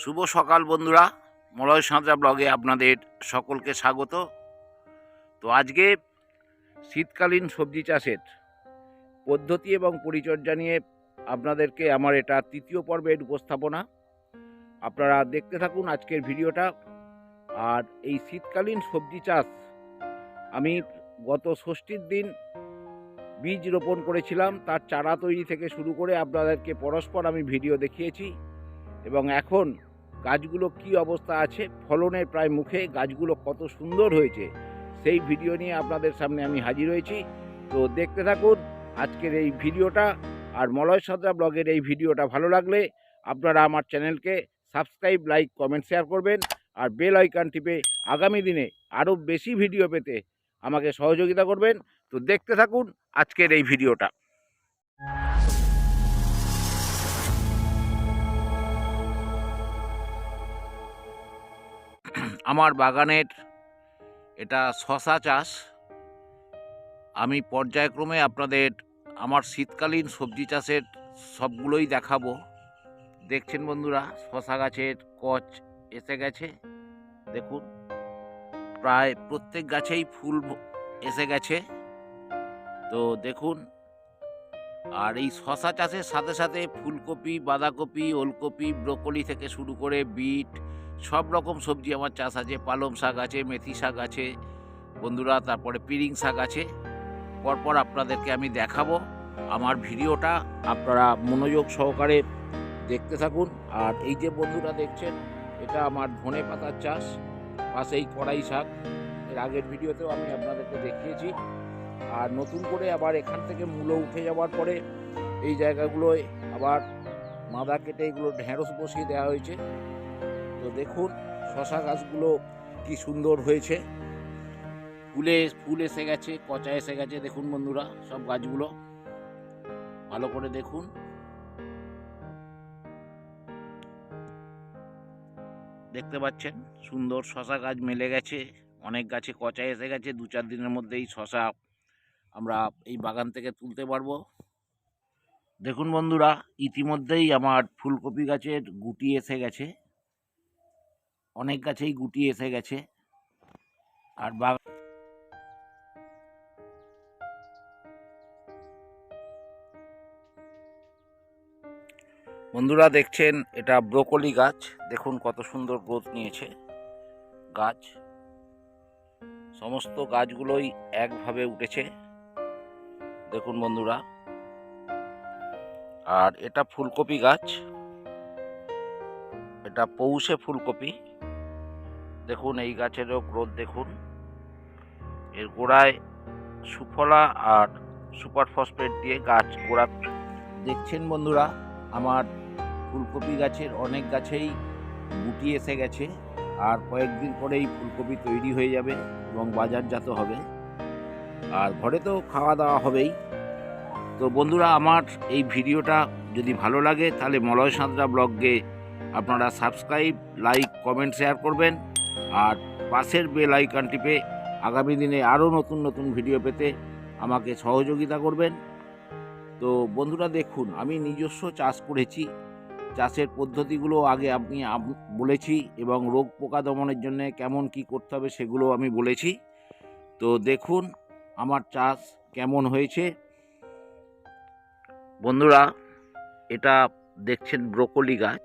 শুভ সকাল বন্ধুরা। মলয় সাঁতরা ব্লগে আপনাদের সকলকে স্বাগত। তো আজকে শীতকালীন সবজি চাষের পদ্ধতি এবং পরিচর্যা নিয়ে আপনাদেরকে আমার এটা তৃতীয় পর্বের উপস্থাপনা। আপনারা দেখতে থাকুন আজকের ভিডিওটা। আর এই শীতকালীন সবজি চাষ, আমি গত ষষ্ঠীর দিন বীজ রোপণ করেছিলাম, তার চারা তৈরি থেকে শুরু করে আপনাদেরকে পরস্পর আমি ভিডিও দেখিয়েছি। এবং এখন গাছগুলো কি অবস্থা আছে? ফলনের প্রায় মুখে গাছগুলো কত সুন্দর হয়েছে। সেই ভিডিও নিয়ে আপনাদের সামনে আমি হাজির হয়েছি। তো দেখতে থাকুন আজকের এই ভিডিওটা আর মলয় সদরা ব্লগের এই ভিডিওটা ভালো লাগলে আপনারা আমার চ্যানেলকে সাবস্ক্রাইব, লাইক, কমেন্ট, শেয়ার করবেন আর বেল আইকন টিপে আগামী দিনে আরও বেশি ভিডিও পেতে আমাকে সহযোগিতা করবেন। তো দেখতে থাকুন আজকের এই ভিডিওটা। আমার বাগানের এটা শশা চাষ। আমি পর্যায়ক্রমে আপনাদের আমার শীতকালীন সবজি চাষের সবগুলোই দেখাবো। দেখছেন বন্ধুরা, শশা গাছের কচ এসে গেছে। দেখুন, প্রায় প্রত্যেক গাছেই ফুল এসে গেছে। তো দেখুন, আর এই শশা চাষের সাথে সাথে ফুলকপি, বাঁধাকপি, ওলকপি, ব্রোকলি থেকে শুরু করে বিট সব রকম সবজি আমার চাষ আছে, পালং শাক আছে, মেথি শাক আছে, বন্ধুরা, তারপরে পিরিং শাক আছে। পরপর আপনাদেরকে আমি দেখাবো আমার ভিডিওটা। আপনারা মনোযোগ সহকারে দেখতে থাকুন। আর এই যে বন্ধুরা দেখছেন, এটা আমার ধনে পাতার চাষ, পাশেই কড়াই শাক। এর আগের ভিডিওতেও আমি আপনাদেরকে দেখিয়েছি। আর নতুন করে আবার এখান থেকে মূলো উঠে যাওয়ার পরে এই জায়গাগুলোয় আবার মাদা কেটে এগুলো ঢেঁড়স বসিয়ে দেওয়া হয়েছে। তো দেখুন, শশা গাছগুলো কি সুন্দর হয়েছে। ফুলে, ফুল এসে গেছে কচা এসে গেছে, দেখুন বন্ধুরা সব গাছগুলো। ভালো করে দেখুন। দেখতে পাচ্ছেন, সুন্দর শশা গাছ মেলে গেছে, অনেক গাছে কচা এসে গেছে, দু চার দিনের মধ্যেই শশা আমরা এই বাগান থেকে তুলতে পারব। দেখুন বন্ধুরা, ইতিমধ্যেই আমার ফুলকপি গাছের গুটি এসে গেছে। অনেক গাছেই গুটি এসে গেছে। আর বাগান বন্ধুরা দেখছেন, এটা ব্রোকলি গাছ। দেখুন কত সুন্দর গ্রোথ নিয়েছে গাছ। সমস্ত গাছগুলোই একভাবে উঠেছে। দেখুন বন্ধুরা। আর এটা ফুলকপি গাছ। এটা পৌষে ফুলকপি। দেখুন, এই গাছেরও গ্রোথ দেখুন। এর গোড়ায় সুফলা আর সুপার ফসফেট দিয়ে গাছ গোড়া দেখছেন বন্ধুরা, আমার ফুলকপি গাছের অনেক গাছেই গুটি এসে গেছে, আর কয়েকদিন পরেই ফুলকপি তৈরি হয়ে যাবে এবং বাজারজাত হবে। আর ঘরে তো খাওয়া দাওয়া হবেই। তো বন্ধুরা, আমার এই ভিডিওটা যদি ভালো লাগে, তাহলে মলয় সাঁতরা ব্লগকে আপনারা সাবস্ক্রাইব, লাইক, কমেন্ট, শেয়ার করবেন। আর পাশের বেল আইকন টিপে আগামী দিনে আরও নতুন নতুন ভিডিও পেতে আমাকে সহযোগিতা করবেন। তো বন্ধুরা দেখুন, আমি নিজস্ব চাষ করেছি। চাষের পদ্ধতিগুলো আগে আপ- বলেছি এবং রোগ পোকা দমনের জন্য কেমন কি করতে হবে সেগুলো আমি বলেছি। তো দেখুন, আমার চাষ কেমন হয়েছে। বন্ধুরা, এটা দেখছেন ব্রোকলি গাছ।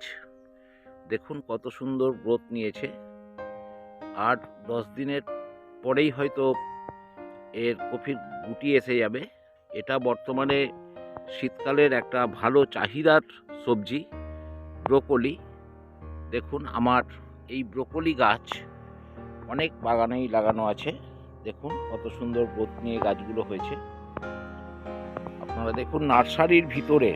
দেখুন কত সুন্দর গ্রোথ নিয়েছে। আর দশ দিনের পরেই হয়তো এর কফির গুটি এসে যাবে। এটা বর্তমানে শীতকালের একটা ভালো চাহিদার সবজি, ব্রোকলি। দেখুন আমার এই ব্রোকলি গাছ অনেক বাগানেই লাগানো আছে। দেখুন কত সুন্দর গ্রোথ নিয়ে গাছগুলো হয়েছে। আপনারা দেখুন নার্সারির ভিতরে,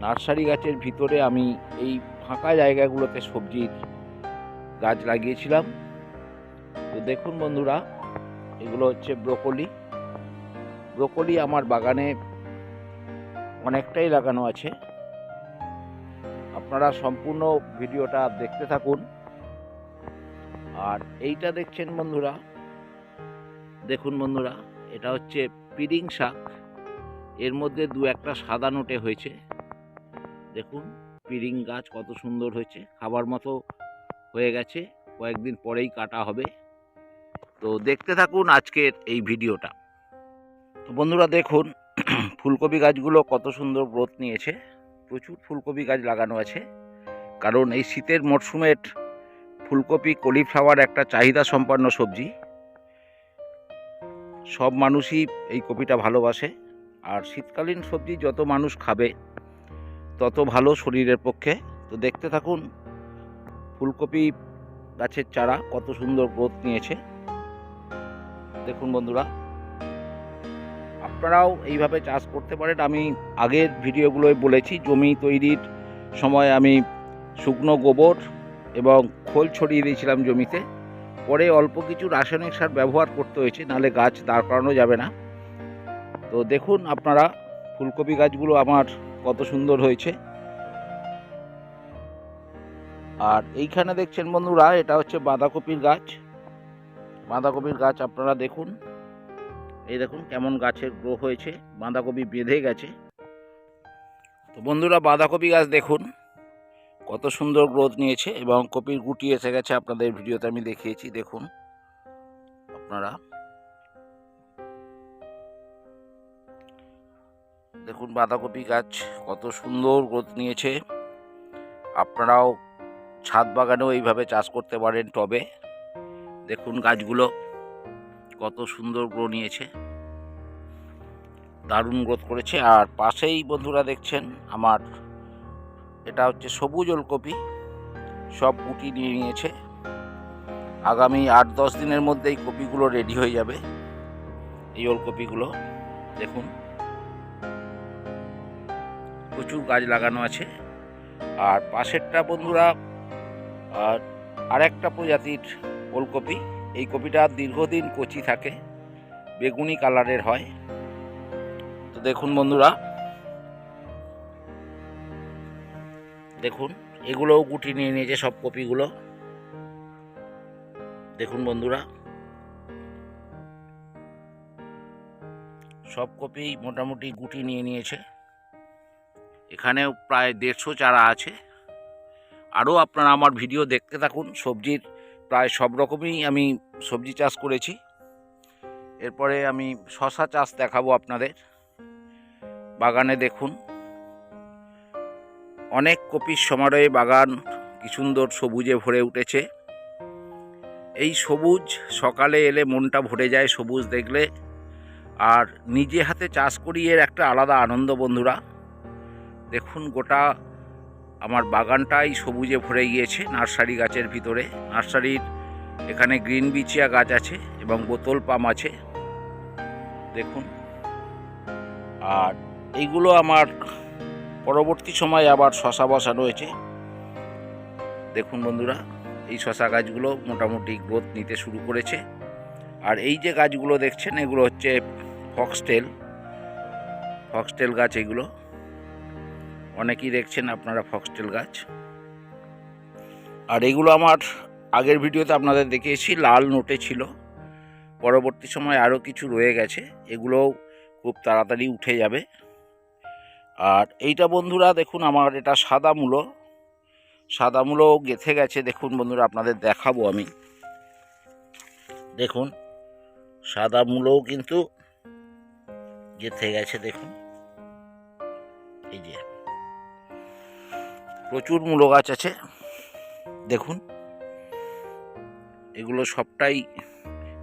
নার্সারি গাছের ভিতরে আমি এই ফাঁকা জায়গাগুলোতে সবজির গাছ লাগিয়েছিলাম। তো দেখুন বন্ধুরা, এগুলো হচ্ছে ব্রোকলি। ব্রোকলি আমার বাগানে অনেকটাই লাগানো আছে। আপনারা সম্পূর্ণ ভিডিওটা দেখতে থাকুন। আর এইটা দেখছেন বন্ধুরা, দেখুন বন্ধুরা, এটা হচ্ছে পিরিং শাক। এর মধ্যে দু একটা সাদা নোটে হয়েছে। দেখুন পিরিং গাছ কত সুন্দর হয়েছে। খাবার মতো হয়ে গেছে। কয়েকদিন পরেই কাটা হবে। তো দেখতে থাকুন আজকের এই ভিডিওটা। তো বন্ধুরা দেখুন, ফুলকপি গাছগুলো কত সুন্দর গ্রোথ নিয়েছে। প্রচুর ফুলকপি গাছ লাগানো আছে। কারণ এই শীতের মরশুমের ফুলকপি, কলিফ্লাওয়ার একটা চাহিদা সম্পন্ন সবজি। সব মানুষই এই কপিটা ভালোবাসে। আর শীতকালীন সবজি যত মানুষ খাবে, তত ভালো শরীরের পক্ষে। তো দেখতে থাকুন ফুলকপি গাছের চারা কত সুন্দর গ্রোথ নিয়েছে। দেখুন বন্ধুরা, আপনারাও এইভাবে চাষ করতে পারেন। আমি আগের ভিডিওগুলোয় বলেছি, জমি তৈরির সময় আমি শুকনো গোবর এবং খোল ছড়িয়ে দিয়েছিলাম জমিতে। পরে অল্প কিছু রাসায়নিক সার ব্যবহার করতে হয়েছে, নাহলে গাছ দাঁড় করানো যাবে না। তো দেখুন আপনারা, ফুলকপি গাছগুলো আমার কত সুন্দর হয়েছে। আর এইখানে দেখছেন বন্ধুরা, এটা হচ্ছে বাঁধাকপির গাছ। বাঁধাকপির গাছ আপনারা দেখুন। এই দেখুন কেমন গাছের গ্রো হয়েছে, বাঁধাকপি বেঁধে গেছে। তো বন্ধুরা, বাঁধাকপি গাছ দেখুন, কত সুন্দর গ্রোথ নিয়েছে এবং কপির গুটি এসে গেছে আপনাদের ভিডিওতে আমি দেখিয়েছি, দেখুন আপনারা। দেখুন বাঁধাকপি গাছ কত সুন্দর গ্রোথ নিয়েছে। আপনারাও ছাদ বাগানেও এইভাবে চাষ করতে পারেন টবে। দেখুন গাছগুলো কত সুন্দর গ্রো নিয়েছে। দারুণ গ্রোথ করেছে। আর পাশেই বন্ধুরা দেখছেন আমার, এটা হচ্ছে সবুজ ওলকপি। সব গুটি নিয়ে নিয়েছে। আগামী আট দশ দিনের মধ্যে এই কপিগুলো রেডি হয়ে যাবে। এই ওলকপিগুলো, দেখুন। প্রচুর গাছ লাগানো আছে। আর পাশেরটা বন্ধুরা আর আরেকটা প্রজাতির ওলকপি। এই কপিটা দীর্ঘদিন কচি থাকে, বেগুনি কালারের হয়। তো দেখুন বন্ধুরা, দেখুন, এগুলোও গুটি নিয়ে নিয়েছে সব কপিগুলো। দেখুন বন্ধুরা, সব কপি মোটামুটি গুটি নিয়ে নিয়েছে। এখানেও প্রায় দেড়শো চারা আছে। আরও আপনারা আমার ভিডিও দেখতে থাকুন। সবজির প্রায় সব রকমই আমি সবজি চাষ করেছি। এরপরে আমি শশা চাষ দেখাবো আপনাদের। বাগানে দেখুন। অনেক কপির সমারোহে বাগান কি সুন্দর সবুজে ভরে উঠেছে। এই সবুজ সকালে এলে মনটা ভরে যায়, সবুজ দেখলে। আর নিজে হাতে চাষ করি এর একটা আলাদা আনন্দ বন্ধুরা। দেখুন গোটা আমার বাগানটাই সবুজে ভরে গিয়েছে নার্সারি গাছের ভিতরে। নার্সারির এখানে গ্রিন বিচিয়া গাছ আছে এবং বোতল পাম আছে। দেখুন। আর এইগুলো আমার পরবর্তী সময়ে আবার শশা বসা রয়েছে। দেখুন বন্ধুরা, এই শশা গাছগুলো মোটামুটি গ্রোথ নিতে শুরু করেছে। আর এই যে গাছগুলো দেখছেন, এগুলো হচ্ছে ফক্সটেল ফক্সটেল গাছ এগুলো। অনেকেই দেখছেন আপনারা ফক্সটেল গাছ। আর এগুলো আমার আগের ভিডিওতে আপনাদের দেখিয়েছি, লাল নোটে ছিল। পরবর্তী সময় আরও কিছু রয়ে গেছে, এগুলোও খুব তাড়াতাড়ি উঠে যাবে। আর এইটা বন্ধুরা, দেখুন আমার এটা সাদা মূলো। সাদা মূলো গেথে গেছে, দেখুন বন্ধুরা, আপনাদের দেখাবো আমি। দেখুন, সাদা মূলোও কিন্তু গেথে গেছে, দেখুন। এই যে। প্রচুর মূলো গাছ আছে। দেখুন। এগুলো সবটাই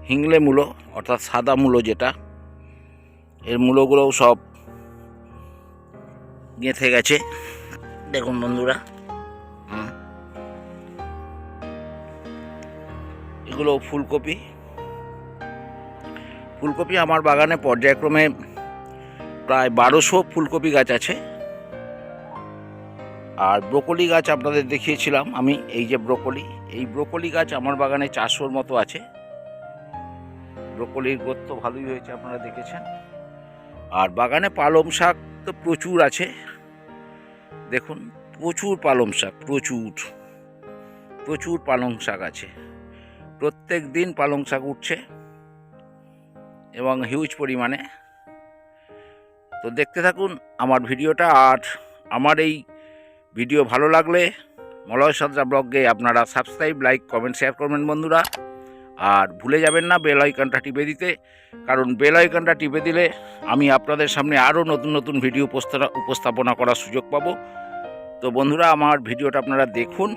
হিংলে মূলো, অর্থাৎ সাদা মূলো যেটা। এর মূলোগুলোও সব গেঁথে গেছে। দেখুন বন্ধুরা। এগুলো ফুলকপি। ফুলকপি আমার বাগানে পর্যায়ক্রমে প্রায় বারোশো ফুলকপি গাছ আছে। আর ব্রোকলি গাছ আপনাদের দেখিয়েছিলাম, আমি এই যে ব্রোকলি, এই ব্রোকলি গাছ আমার বাগানে চারশোর মতো আছে। ব্রোকলির গ্রোথ তো ভালোই হয়েছে, আপনারা দেখেছেন। আর বাগানে পালং শাক তো প্রচুর আছে। দেখুন, প্রচুর পালং শাক, প্রচুর প্রচুর পালং শাক আছে। প্রত্যেক দিন পালং শাক উঠছে এবং হিউজ পরিমাণে। তো দেখতে থাকুন আমার ভিডিওটা, আর আমার এই ভিডিও ভালো লাগলে মলয় সদ্রা ব্লগে আপনারা সাবস্ক্রাইব লাইক কমেন্ট শেয়ার করবেন বন্ধুরা। আর ভুলে যাবেন না বেল আইকনটা টিপে দিতে, কারণ বেল আইকনটা টিপে দিলে আমি আপনাদের সামনে আরও নতুন নতুন ভিডিও উপস্থাপনা করার সুযোগ পাবো। তো বন্ধুরা, আমার ভিডিওটা আপনারা দেখুন।